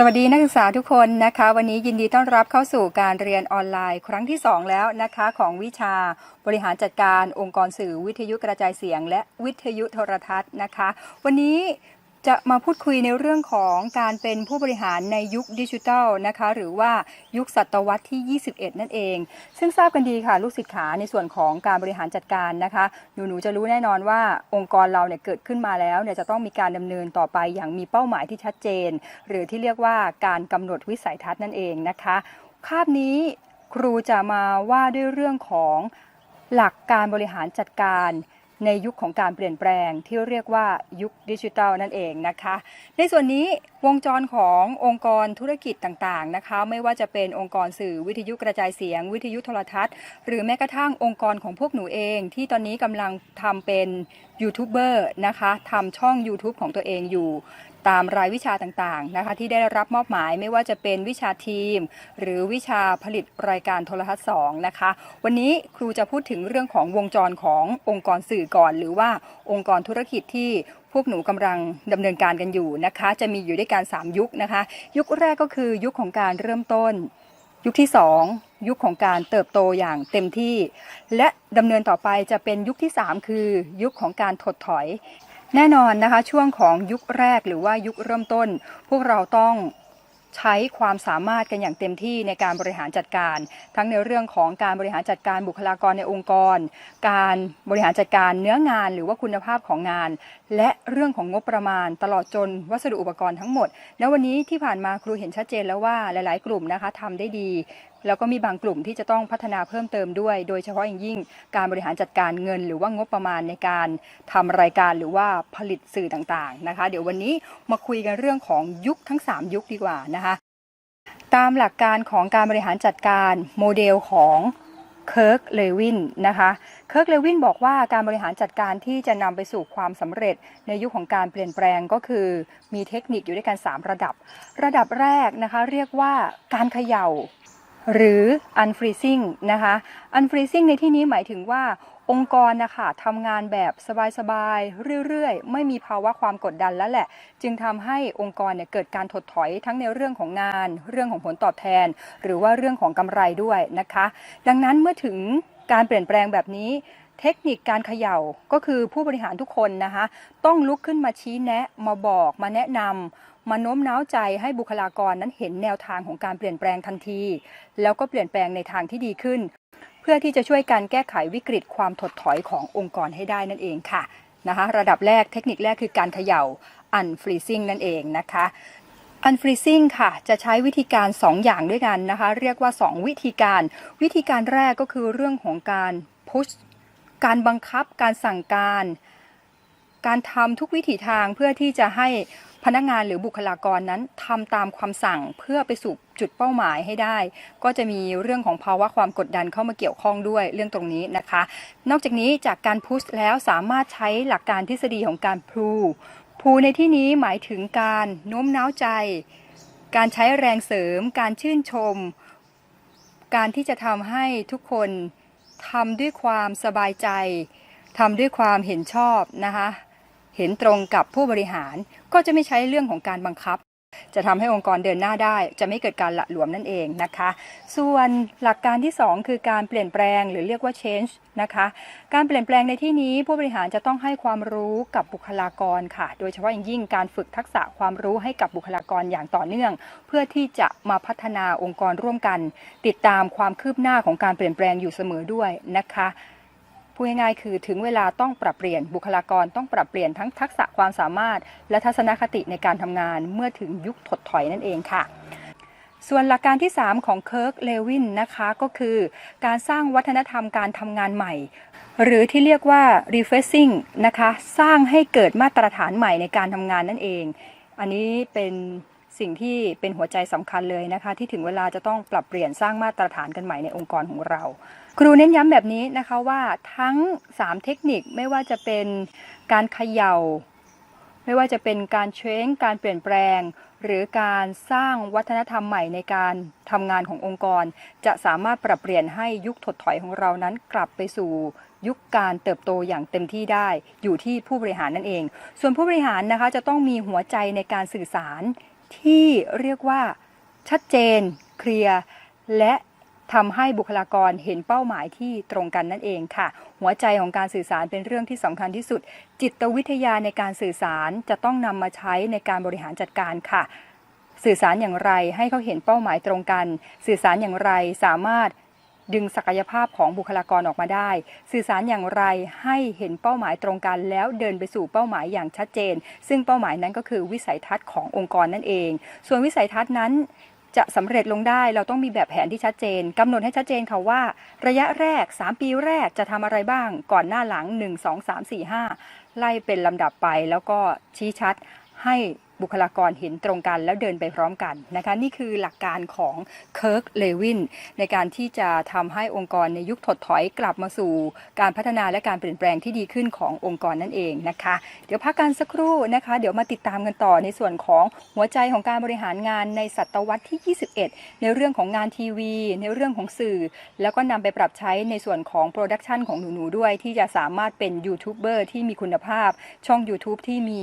สวัสดีนักศึกษาทุกคนนะคะ วันนี้ยินดีต้อนรับเข้าสู่การเรียนออนไลน์ ครั้งที่ 2 แล้วนะคะของวิชาบริหารจัดการองค์กรสื่อวิทยุกระจายเสียง และวิทยุโทรทัศน์นะคะ วันนี้ จะมาพูดคุยในเรื่องของการเป็นผู้บริหารในยุคดิจิทัลนะคะหรือว่ายุคศตวรรษที่ 21 นั่นเอง ซึ่งทราบกันดีค่ะ ลูกศิษย์ขาในส่วนของการบริหารจัดการนะคะหนูๆจะรู้แน่นอนว่าองค์กรเราเนี่ยเกิดขึ้นมาแล้วเนี่ยจะต้องมีการดำเนินต่อไปอย่างมีเป้าหมายที่ชัดเจน หรือที่เรียกว่าการกำหนดวิสัยทัศน์นั่นเองนะคะคาบนี้ครูจะมาว่าด้วยเรื่องของหลักการบริหารจัดการ ในยุคของการเปลี่ยนแปลงที่เรียกว่ายุคดิจิทัลนั่นเองนะคะ ในส่วนนี้วงจรขององค์กรธุรกิจต่างๆนะคะไม่ว่าจะเป็นองค์กรสื่อวิทยุกระจายเสียง วิทยุโทรทัศน์ หรือแม้กระทั่งองค์กรของพวกหนูเอง ที่ตอนนี้กำลังทำเป็นยูทูบเบอร์นะคะทำช่อง YouTube ของตัวเองอยู่ตามรายวิชาต่างๆนะคะที่ได้รับมอบหมายไม่ว่าจะเป็นวิชาทีม หรือวิชาผลิตรายการโทรทัศน์2นะคะวันนี้ครูจะพูดถึงเรื่องของวงจรขององค์กรสื่อก่อน หรือว่าองค์กรธุรกิจที่พวกหนูกำลังดำเนินการกันอยู่นะคะ จะมีอยู่ด้วยกัน3ยุคนะคะ ยุคแรกก็คือยุคของการเริ่มต้น ยุคที่ 2 ยุคของการเติบโตอย่างเต็มที่ และดำเนินต่อไปจะเป็นยุคที่ 3 คือ ยุคของการถดถอย แน่นอนนะคะ ช่วงของยุคแรกหรือว่ายุคเริ่มต้น พวกเราต้อง ใช้ความสามารถกันอย่างเต็มที่ในการบริหารจัดการ ทั้งในเรื่องของการบริหารจัดการบุคลากรในองค์กร การบริหารจัดการเนื้องานหรือว่าคุณภาพของงาน และเรื่องของงบประมาณ ตลอดจนวัสดุอุปกรณ์ทั้งหมด แล้ววันนี้ที่ผ่านมาครูเห็นชัดเจนแล้วว่าหลาย ๆ กลุ่มนะคะทำได้ดีแล้วก็มีบางกลุ่มที่จะต้องพัฒนาเพิ่มเติมด้วย โดยเฉพาะอย่างยิ่งการบริหารจัดการเงิน หรือว่างบประมาณในการทำรายการหรือว่าผลิตสื่อต่างๆนะคะ เดี๋ยววันนี้มาคุยกันเรื่องของยุคทั้ง 3 ยุคดีกว่านะคะ ตามหลักการของการบริหารจัดการโมเดลของเคิร์กเลวินนะคะเคิร์กเลวินบอกว่าการบริหารจัดการที่จะนำไปสู่ความสำเร็จในยุคของการเปลี่ยนแปลงก็คือ มีเทคนิคอยู่ด้วยกัน 3 ระดับ ระดับแรกนะคะ เรียกว่าการเขย่า หรือ unfreezing นะคะ unfreezing ในที่นี้หมายถึงว่าองค์กรนะคะทำงานแบบสบายๆ เรื่อยๆ ไม่มีภาวะความกดดันแล้วแหละ จึงทำให้องค์กรเนี่ยเกิดการถดถอยทั้งในเรื่องของงาน เรื่องของผลตอบแทน หรือว่าเรื่องของกำไรด้วยนะคะ ดังนั้นเมื่อถึงการเปลี่ยนแปลงแบบนี้เทคนิคการเขย่าก็คือผู้บริหารทุกคนนะคะ ต้องลุกขึ้นมาชี้แนะมาบอกมาแนะนำ มาโน้มน้าวใจให้บุคลากรนั้นเห็นแนวทางของการเปลี่ยนแปลงทันที แล้วก็เปลี่ยนแปลงในทางที่ดีขึ้น เพื่อที่จะช่วยการแก้ไขวิกฤตความถดถอยขององค์กรให้ได้นั่นเองค่ะนะคะ ระดับแรกเทคนิคแรกคือการเขย่า unfreezing นั่นเองนะคะ unfreezing ค่ะ จะใช้วิธีการ 2 อย่างด้วยกันนะคะ เรียกว่า 2 วิธีการ วิธีการแรกก็คือเรื่องของการ push การบังคับการสั่งการ การทำทุกวิถีทางเพื่อที่จะให้พนักงานหรือบุคลากรนั้นทำตามความสั่งเพื่อไปสู่จุดเป้าหมายให้ได้ ก็จะมีเรื่องของภาวะความกดดันเข้ามาเกี่ยวข้องด้วยเรื่องตรงนี้นะคะ นอกจากนี้จากการพุชแล้วสามารถใช้หลักการทฤษฎีของการพูพูในที่นี้หมายถึงการโน้มน้าวใจ การใช้แรงเสริม การชื่นชม การที่จะทำให้ทุกคนทำด้วยความสบายใจทำด้วยความเห็นชอบนะคะ เห็นตรงกับผู้บริหารก็จะไม่ใช้เรื่องของการบังคับ จะทำให้องค์กรเดินหน้าได้ จะไม่เกิดการละหลวมนั่นเองนะคะ ส่วนหลักการที่ 2 คือการเปลี่ยนแปลงหรือเรียกว่า change นะคะ การเปลี่ยนแปลงในที่นี้ผู้บริหารจะต้องให้ความรู้กับบุคลากรค่ะ โดยเฉพาะอย่างยิ่งการฝึกทักษะความรู้ให้กับบุคลากรอย่างต่อเนื่อง เพื่อที่จะมาพัฒนาองค์กรร่วมกัน ติดตามความคืบหน้าของการเปลี่ยนแปลงอยู่เสมอด้วยนะคะ พูดง่ายๆคือถึงเวลาต้องปรับเปลี่ยนบุคลากรต้องปรับเปลี่ยนทั้งทักษะความสามารถ และทัศนคติในการทำงานเมื่อถึงยุคถดถอยนั่นเองค่ะส่วนหลักการที่ 3 ของเคิร์กเลวินนะคะก็คือการสร้างวัฒนธรรมการทำงานใหม่ หรือที่เรียกว่า refreshing นะคะ สร้างให้เกิดมาตรฐานใหม่ในการทำงานนั่นเอง อันนี้เป็น สิ่งที่เป็นหัวใจสำคัญเลยนะคะ ที่ถึงเวลาจะต้องปรับเปลี่ยนสร้างมาตรฐานกันใหม่ในองค์กรของเรา ครูเน้นย้ำแบบนี้นะคะว่าทั้ง 3 เทคนิคไม่ว่าจะเป็นการเขยา่า ไม่ว่าจะเป็นการเทรนการเปลี่ยนแปลง หรือการสร้างวัฒนธรรมใหม่ในการทำงานขององค์กร จะสามารถปรับเปลี่ยนให้ยุคถดถอยของเรานั้นกลับไปสู่ยุคการเติบโตอย่างเต็มที่ได้อยู่ที่ผู้บริหารนั่นเอง ส่วนผู้บริหารนะคะจะต้องมีหัวใจในการสื่อสาร ที่เรียกว่าชัดเจนเคลียร์และทำให้บุคลากรเห็นเป้าหมายที่ตรงกันนั่นเองค่ะ หัวใจของการสื่อสารเป็นเรื่องที่สำคัญที่สุด จิตวิทยาในการสื่อสารจะต้องนำมาใช้ในการบริหารจัดการค่ะ สื่อสารอย่างไรให้เขาเห็นเป้าหมายตรงกัน สื่อสารอย่างไรสามารถ ดึงศักยภาพของบุคลากรออกมาได้ สื่อสารอย่างไรให้เห็นเป้าหมายตรงกัน แล้วเดินไปสู่เป้าหมายอย่างชัดเจน ซึ่งเป้าหมายนั้นก็คือวิสัยทัศน์ขององค์กรนั่นเอง ส่วนวิสัยทัศน์นั้นจะสำเร็จลงได้เราต้องมีแบบแผนที่ชัดเจนกำหนดให้ชัดเจนค่ะว่า ระยะแรก 3 ปีแรกจะทำอะไรบ้าง ก่อนหน้าหลัง 1 2 3 4 5 ไล่เป็นลำดับไปแล้วก็ชี้ชัดให้ บุคลากรเห็นตรงกันแล้วเดินไปพร้อมกันนะคะนี่คือหลักการของเคิร์กเลวินในการที่จะทำให้องค์กรในยุคถดถอยกลับมาสู่การพัฒนาและการเปลี่ยนแปลงที่ดีขึ้นขององค์กรนั่นเองนะคะ เดี๋ยวพักกันสักครู่นะคะ เดี๋ยวมาติดตามกันต่อในส่วนของหัวใจของการบริหารงานในศตวรรษที่ 21 ในเรื่องของงานทีวี ในเรื่องของสื่อ แล้วก็นำไปปรับใช้ในส่วนของโปรดักชันของหนูๆด้วย ที่จะสามารถเป็นยูทูบเบอร์ที่มีคุณภาพ ช่อง YouTube ที่มี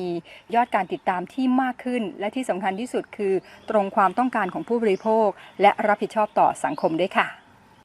ยอดการติดตามที่มากมากขึ้น และที่สำคัญที่สุดคือ ตรงความต้องการของผู้บริโภค และรับผิดชอบต่อสังคมด้วยค่ะ